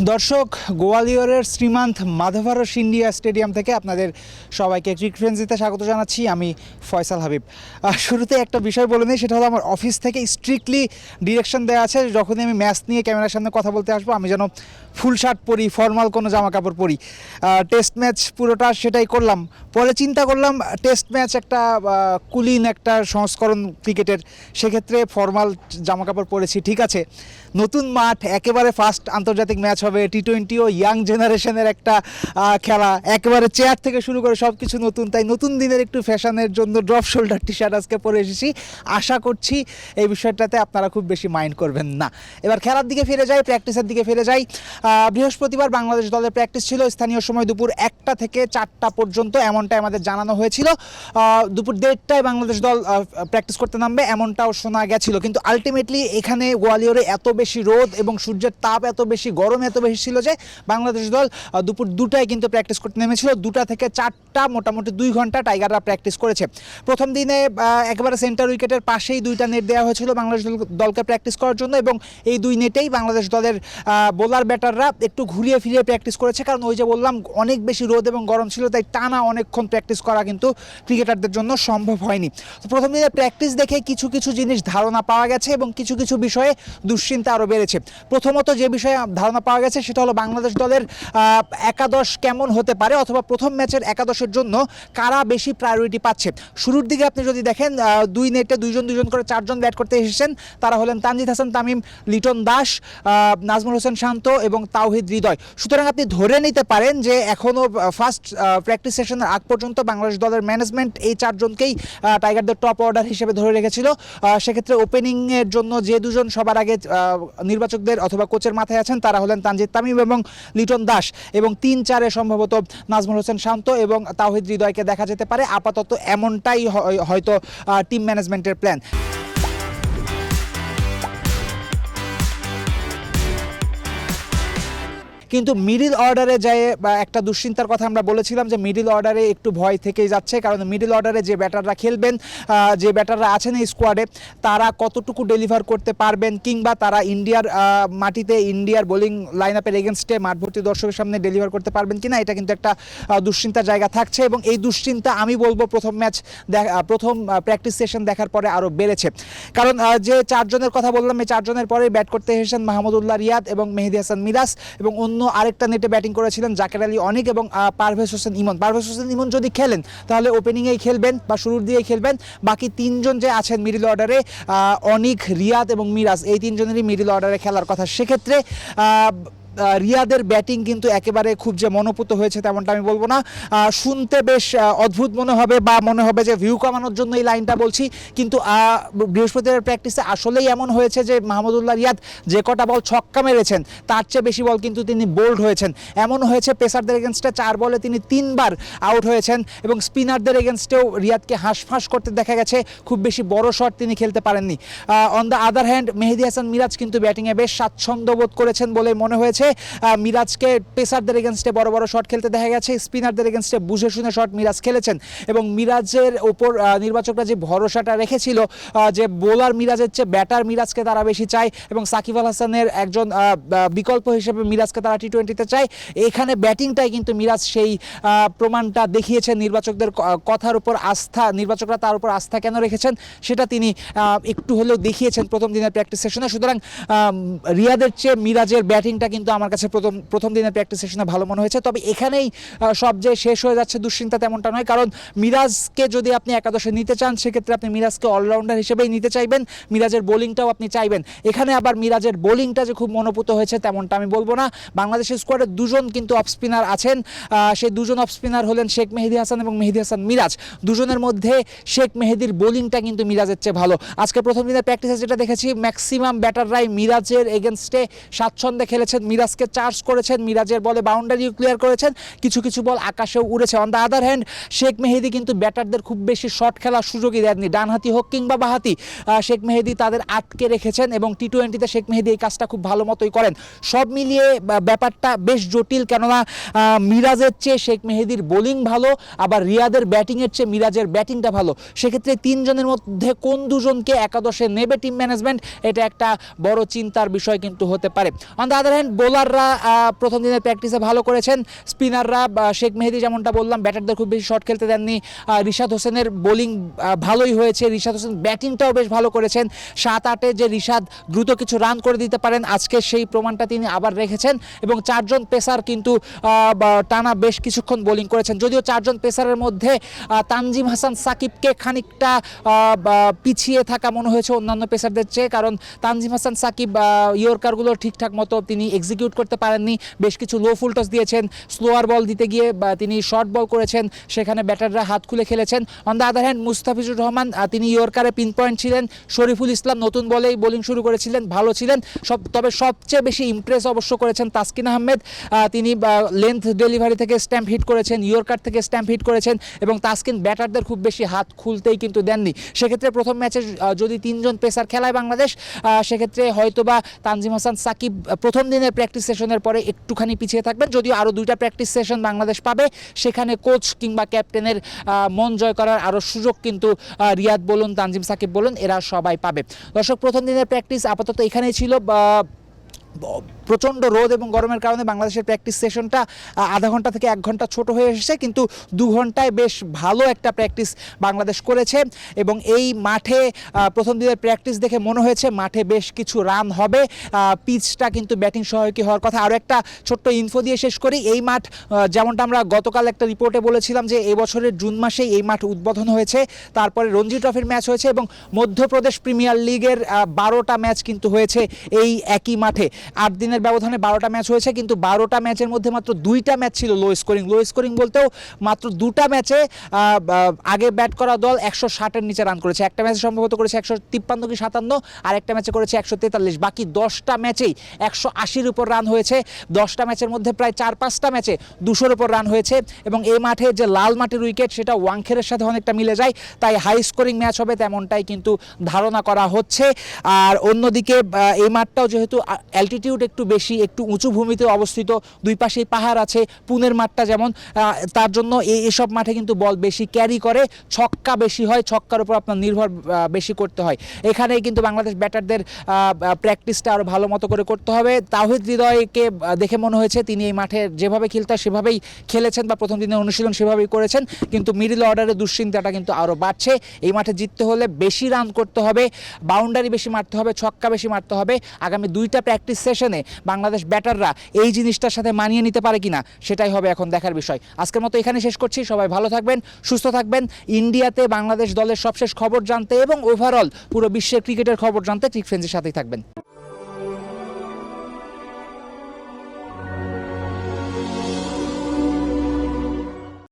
দর্শক, গোয়ালিয়রের শ্রীমান্ত মাধবারস India stadium থেকে আপনাদের সবাইকে ক্রিক ফ্রেন্সিতে স্বাগত জানাচ্ছি। আমি ফয়সাল হাবিব। শুরুতে একটা বিষয় বলে নিই, সেটা হলো আমার অফিস থেকে স্ট্রিক্টলি ডিরেকশন দেওয়া আছে। যখনই আমি ম্যাচ নিয়ে ক্যামেরার সামনে কথা বলতে আসব, আমি যেন ফুল শার্ট পরি ফর্মাল কোনো জামা কাপড় পরি টেস্ট ম্যাচ পুরোটা সেটাই করলাম। পরে চিন্তা করলাম টেস্ট ম্যাচ একটা কুলিন একটা সংস্করণ ক্রিকেটের সেক্ষেত্রে ফর্মাল জামা কাপড় পরেছি, ঠিক আছে। নতুন মাঠ, একেবারে ফার্স্ট আন্তর্জাতিক ম্যাচ হবে টি টোয়েন্টিও ইয়াং জেনারেশনের একটা খেলা। একেবারে চেয়ার থেকে শুরু করে সব কিছু নতুন। তাই নতুন দিনের একটু ফ্যাশনের জন্য ড্রপ শোল্ডার টি শার্ট আজকে পরে এসেছি। আশা করছি এই বিষয়টাতে আপনারা খুব বেশি মাইন্ড করবেন না। এবার খেলার দিকে ফিরে যাই প্র্যাকটিসের দিকে ফিরে যাই। বৃহস্পতিবার বাংলাদেশ দলের প্র্যাকটিস ছিল। স্থানীয় সময় দুপুর একটা থেকে চারটা পর্যন্ত এমনটাই আমাদের জানানো হয়েছিল। দুপুর দেড়টায় বাংলাদেশ দল প্র্যাকটিস করতে নামবে, এমনটাও শোনা গেছিল। কিন্তু আলটিমেটলি এখানে গোয়ালিয়রে এত বেশি রোদ এবং সূর্যের তাপ, এত বেশি গরম এত বেশি ছিল যে বাংলাদেশ দল দুপুর দুটায় কিন্তু প্র্যাকটিস করতে নেমেছিল। দুটা থেকে চারটা, মোটামুটি দুই ঘণ্টা টাইগাররা প্র্যাকটিস করেছে। প্রথম দিনে একেবারে সেন্টার উইকেটের পাশেই দুইটা নেট দেওয়া হয়েছিল বাংলাদেশ দল- দলকে প্র্যাকটিস করার জন্য এবং এই দুই নেটেই বাংলাদেশ দলের বোলার ব্যাটাররা একটু ঘুরিয়ে ফিরিয়ে প্র্যাকটিস করেছে। কারণ ওই যে বললাম, অনেক বেশি রোদ এবং গরম ছিল, তাই টানা অনেকক্ষণ প্র্যাকটিস করা কিন্তু ক্রিকেটারদের জন্য সম্ভব হয়নি। তো প্রথম দিনে প্র্যাকটিস দেখে কিছু কিছু জিনিস ধারণা পাওয়া গেছে এবং কিছু কিছু বিষয়ে দুশ্চিন্তা আরও বেড়েছে। প্রথমত যে বিষয়ে ধারণা পাওয়া গেছে, সেটা হলো বাংলাদেশ দলের একাদশ কেমন হতে পারে অথবা প্রথম ম্যাচের একাদশের জন্য কারা বেশি প্রায়োরিটি পাচ্ছে? শুরুর দিকে আপনি যদি দেখেন দুই নেটে দুইজন দুইজন করে চারজন ব্যাট করতে এসেছেন, তারা হলেন তানজিদ হাসান, তামিম, লিটন দাস নাজমুল হোসেন শান্ত এবং তাওহিদ হৃদয়। সুতরাং আপনি ধরে নিতে পারেন যে এখনও ফার্স্ট প্র্যাকটিস সেশনের আগ পর্যন্ত বাংলাদেশ দলের ম্যানেজমেন্ট এই চারজনকেই টাইগারদের টপ অর্ডার হিসেবে ধরে রেখেছিল। সেক্ষেত্রে ওপেনিংয়ের জন্য যে দুজন সবার আগে নির্বাচকদের অথবা কোচের মাথায় আছেন, তারা হলেন তানজিদ তামিম এবং লিটন দাস এবং তিন চারে সম্ভবত নাজমুল হোসেন শান্ত এবং তাওহিদ হৃদয়কে দেখা যেতে পারে। আপাতত এমনটাই হয়- হয়তো টিম ম্যানেজমেন্টের প্ল্যান কিন্তু মিডিল অর্ডারে যায়, বা একটা দুশ্চিন্তার কথা আমরা বলেছিলাম যে মিডিল অর্ডারে একটু ভয় থেকেই যাচ্ছে, কারণ মিডিল অর্ডারে যে ব্যাটাররা খেলবেন যে ব্যাটাররা আছেন এই স্কোয়াডে তারা কতটুকু ডেলিভার করতে পারবেন, কিংবা তারা ইন্ডিয়ার মাটিতে ইন্ডিয়ার বোলিং লাইন আপের এগেনস্টে মাঠভর্তি দর্শকের সামনে ডেলিভার করতে পারবেন কিনা, এটা কিন্তু একটা দুশ্চিন্তার জায়গা থাকছে এবং এই দুশ্চিন্তা আমি বলব প্রথম ম্যাচ প্রথম প্র্যাকটিস সেশন দেখার পরে আরও বেড়েছে। কারণ যে চারজনের কথা বললাম, এই চারজনের পরে ব্যাট করতে এসেছেন মাহমুদুল্লাহ রিয়াদ এবং মেহেদি হাসান মিরাজ এবং অন্য আরেকটা নেটে ব্যাটিং করেছিলেন জাকের আলী অনেক এবং পারভেজ হোসেন ইমন। পারভেজ হোসেন ইমন যদি খেলেন, তাহলে ওপেনিংয়েই খেলবেন বা শুরুর দিয়েই খেলবেন। বাকি তিনজন যে আছেন মিডিল অর্ডারে অনিক, রিয়াদ এবং মিরাজ, এই তিনজনেরই মিডিল অর্ডারে খেলার কথা। সেক্ষেত্রে রিয়াদের ব্যাটিং কিন্তু একেবারে খুব যে মনোপুত হয়েছে তেমনটা আমি বলব না। শুনতে বেশ অদ্ভুত মনে হবে বা মনে হবে যে ভিউ কমানোর জন্য এই লাইনটা বলছি। কিন্তু বৃহস্পতিবার প্র্যাকটিসে আসলেই এমন হয়েছে যে মাহমুদুল্লাহ রিয়াদ যে কটা বল ছক্কা মেরেছেন, তার চেয়ে বেশি বল কিন্তু তিনি বোল্ড হয়েছেন। এমন হয়েছে পেসারদের এগেনস্টে চার বলে তিনি তিনবার আউট হয়েছেন এবং স্পিনারদের এগেনস্টেও রিয়াদকে হাঁসফাঁস করতে দেখা গেছে। খুব বেশি বড় শট তিনি খেলতে পারেননি। On the other hand Mehedi Hasan Miraz কিন্তু ব্যাটিংয়ে বেশ স্বাচ্ছন্দ্য বোধ করেছেন বলে মনে হয়েছে। আহ, মিরাজকে পেসারদের এগেনস্টে বড় বড় শট খেলতে দেখা গেছে। স্পিনারদের এগেনস্টে বুঝে শুনে শট মিরাজ খেলেছেন। এবং মিরাজের ওপর নির্বাচকরা যে ভরসাটা রেখেছিল যে বোলার মিরাজের চেয়ে ব্যাটার মিরাজকে তারা বেশি চায় এবং সাকিব আল হাসানের একজন বিকল্প হিসেবে মিরাজকে তারা টি টোয়েন্টিতে চায়। এখানে ব্যাটিংটাই কিন্তু মিরাজ সেই প্রমাণটা দেখিয়েছেন। নির্বাচকদের কথার উপর আস্থা নির্বাচকরা তার উপর আস্থা কেন রেখেছেন সেটা তিনি একটু হলেও দেখিয়েছেন প্রথম দিনের প্র্যাকটিস সেশনে সুতরাং রিয়াদের চেয়ে মিরাজের ব্যাটিংটা কিন্তু আমার কাছে প্রথম প্রথম দিনের প্র্যাকটিস সেশনে ভালো মনে হয়েছে। তবে এখানেই সব যে শেষ হয়ে যাচ্ছে দুশ্চিন্তা তেমনটা নয়। কারণ মিরাজকে যদি আপনি একাদশে নিতে চান, সেক্ষেত্রে আপনি মিরাজকে অলরাউন্ডার হিসেবেই নিতে চাইবেন। মিরাজের বোলিংটাও আপনি চাইবেন। এখানে আবার মিরাজের বোলিংটা যে খুব মনোপুত হয়েছে তেমনটা আমি বলব না। বাংলাদেশের স্কোয়াডে দুজন কিন্তু অফ স্পিনার আছেন সেই দুজন অফ স্পিনার হলেন শেখ মেহেদি হাসান এবং মেহেদি হাসান মিরাজ। দুজনের মধ্যে শেখ মেহেদির বোলিংটা কিন্তু মিরাজের চেয়ে ভালো। আজকে প্রথম দিনের প্র্যাকটিসে যেটা দেখেছি ম্যাক্সিমাম ব্যাটাররাই মিরাজের এগেনস্টে স্বাচ্ছন্দ্যে খেলেছেন। মিরাজকে চার্জ করেছেন, মিরাজের বলে বাউন্ডারিও ক্লিয়ার করেছেন। কিছু কিছু বল আকাশেও উড়েছে। On the other hand Sheikh Mehedi কিন্তু ব্যাটারদের খুব বেশি শট খেলার সুযোগই দেননি। ডানহাতি হোক কিংবা বাহাতি শেখ মেহেদি তাদের আটকে রেখেছেন এবং টি টোয়েন্টিতে শেখ মেহেদি এই কাজটা খুব ভালো মতোই করেন। সব মিলিয়ে ব্যাপারটা বেশ জটিল, কেননা মিরাজের চেয়ে শেখ মেহেদির বোলিং ভালো, আবার রিয়াদের ব্যাটিংয়ের চেয়ে মিরাজের ব্যাটিংটা ভালো। সেক্ষেত্রে তিনজনের মধ্যে কোন দুজনকে একাদশে নেবে টিম ম্যানেজমেন্ট, এটা একটা বড় চিন্তার বিষয় কিন্তু হতে পারে। অন দ্য আদার হ্যান্ড বোলাররা প্রথম দিনের প্র্যাকটিসে ভালো করেছেন। স্পিনাররা শেখ মেহেদি যেমনটা বললাম, ব্যাটারদের খুব বেশি শট খেলতে দেননি। রিশাদ হোসেনের বোলিং ভালোই হয়েছে। রিশাদ হোসেন ব্যাটিংটাও বেশ ভালো করেছেন। সাত আটে যে রিশাদ, দ্রুত কিছু রান করে দিতে পারেন। আজকে সেই প্রমাণটা তিনি আবার রেখেছেন এবং চারজন পেসার কিন্তু টানা বেশ কিছুক্ষণ বোলিং করেছেন। যদিও চারজন পেসারের মধ্যে তানজিম হাসান, সাকিবকে খানিকটা পিছিয়ে থাকা মনে হয়েছে অন্যান্য পেসারদের চেয়ে। কারণ তানজিম হাসান, সাকিব ইয়র্কারগুলো ঠিকঠাক মতো তিনি এক্সিকিউট করতে পারেননি। বেশ কিছু লো ফুল টস দিয়েছেন। স্লোয়ার বল দিতে গিয়ে, বা, তিনি শর্ট বল করেছেন। সেখানে ব্যাটাররা হাত খুলে খেলেছেন। On the other hand Mustafizur Rahman তিনি ইয়র্কারে পিন পয়েন্ট ছিলেন। শরীফুল ইসলাম নতুন বলেই বোলিং শুরু করেছিলেন। ভালো ছিলেন। সব, তবে সবচেয়ে বেশি ইমপ্রেস অবশ্য করেছেন তাসকিন আহমেদ। তিনি লেন্থ ডেলিভারি থেকে স্ট্যাম্প হিট করেছেন, ইয়র্কার থেকে স্ট্যাম্প হিট করেছেন এবং তাসকিন ব্যাটারদের খুব বেশি হাত খুলতেই কিন্তু দেননি। সেক্ষেত্রে প্রথম ম্যাচে যদি তিনজন পেসার খেলায় বাংলাদেশ সেক্ষেত্রে হয়তোবা তানজিম হাসান সাকিব প্রথম দিনের প্র্যাকটিস সেশনের পরে একটুখানি পিছিয়ে থাকবেন। যদিও আরও দুইটা প্র্যাকটিস সেশন বাংলাদেশ পাবে। সেখানে কোচ কিংবা ক্যাপ্টেনের মন জয় করার আরও সুযোগ কিন্তু রিয়াদ বলুন, তানজিম সাকিব বলুন, এরা সবাই পাবে। দর্শক, প্রথম দিনের প্র্যাকটিস আপাতত এখানেই ছিল। প্রচণ্ড রোদ এবং গরমের কারণে বাংলাদেশের প্র্যাকটিস সেশনটা আধা ঘণ্টা থেকে এক ঘণ্টা ছোট হয়ে এসেছে, কিন্তু দু ঘন্টায় বেশ ভালো একটা প্র্যাকটিস বাংলাদেশ করেছে এবং এই মাঠে প্রথম দিনের প্র্যাকটিস দেখে মনে হয়েছে মাঠে বেশ কিছু রান হবে। পিচটা কিন্তু ব্যাটিং সহায়কী হওয়ার কথা। আরও একটা ছোট্ট ইনফো দিয়ে শেষ করি। এই মাঠ যেমনটা আমরা গতকাল একটা রিপোর্টে বলেছিলাম যে এবছরের জুন মাসেই এই মাঠ উদ্বোধন হয়েছে। তারপরে রঞ্জি ট্রফির ম্যাচ হয়েছে এবং মধ্যপ্রদেশ প্রিমিয়ার লিগের বারোটা ম্যাচ কিন্তু হয়েছে এই একই মাঠে। আট দিনের ব্যবধানে বারোটা ম্যাচ হয়েছে, কিন্তু বারোটা ম্যাচের মধ্যে মাত্র দুইটা ম্যাচ ছিল লো স্কোরিং লো স্কোরিং বলতেও মাত্র দুটা ম্যাচে আগে ব্যাট করা দল একশো ষাটের নিচে রান করেছে। একটা ম্যাচে সম্ভবত করেছে একশো তিপ্পান্ন কি সাতান্ন, আর একটা ম্যাচে করেছে একশো তেতাল্লিশ। বাকি দশটা ম্যাচেই একশো আশির উপর রান হয়েছে। দশটা ম্যাচের মধ্যে প্রায় চার পাঁচটা ম্যাচে দুশোর উপর রান হয়েছে। এবং এই মাঠে যে লাল মাটির উইকেট সেটা ওয়াংখেরের সাথে অনেকটা মিলে যায়। তাই হাই স্কোরিং ম্যাচ হবে তেমনটাই কিন্তু ধারণা করা হচ্ছে। আর অন্যদিকে এই মাঠটাও যেহেতু অ্যালটিটিউড একটু বেশি, একটু উঁচু ভূমিতে অবস্থিত দুই পাশেই পাহাড় আছে, পুনের মাঠটা যেমন তার জন্য এই এসব মাঠে কিন্তু বল বেশি ক্যারি করে, ছক্কা বেশি হয়, ছক্কার উপর আপনার নির্ভর বেশি করতে হয়। এখানেই কিন্তু বাংলাদেশ ব্যাটারদের প্র্যাকটিসটা আরও ভালো মতো করে করতে হবে। তাহিদ হৃদয়কে দেখে মনে হয়েছে তিনি এই মাঠে যেভাবে খেলতে সেভাবেই খেলেছেন বা প্রথম দিনের অনুশীলন সেভাবেই করেছেন, কিন্তু মিডল অর্ডারে দুশ্চিন্তাটা কিন্তু আরও বাড়ছে। এই মাঠে জিততে হলে বেশি রান করতে হবে বাউন্ডারি বেশি মারতে হবে, ছক্কা বেশি মারতে হবে। আগামী দুইটা প্র্যাকটিস সেশনে বাংলাদেশ ব্যাটাররা এই জিনিসটার সাথে মানিয়ে নিতে পারে কিনা, সেটাই হবে এখন দেখার বিষয়। আজকের মতো এখানে শেষ করছি, সবাই ভালো থাকবেন, সুস্থ থাকবেন। ইন্ডিয়াতে বাংলাদেশ দলের সবশেষ খবর জানতে এবং ওভারঅল পুরো বিশ্বের ক্রিকেটের খবর জানতে ক্রিক সাথেই থাকবেন।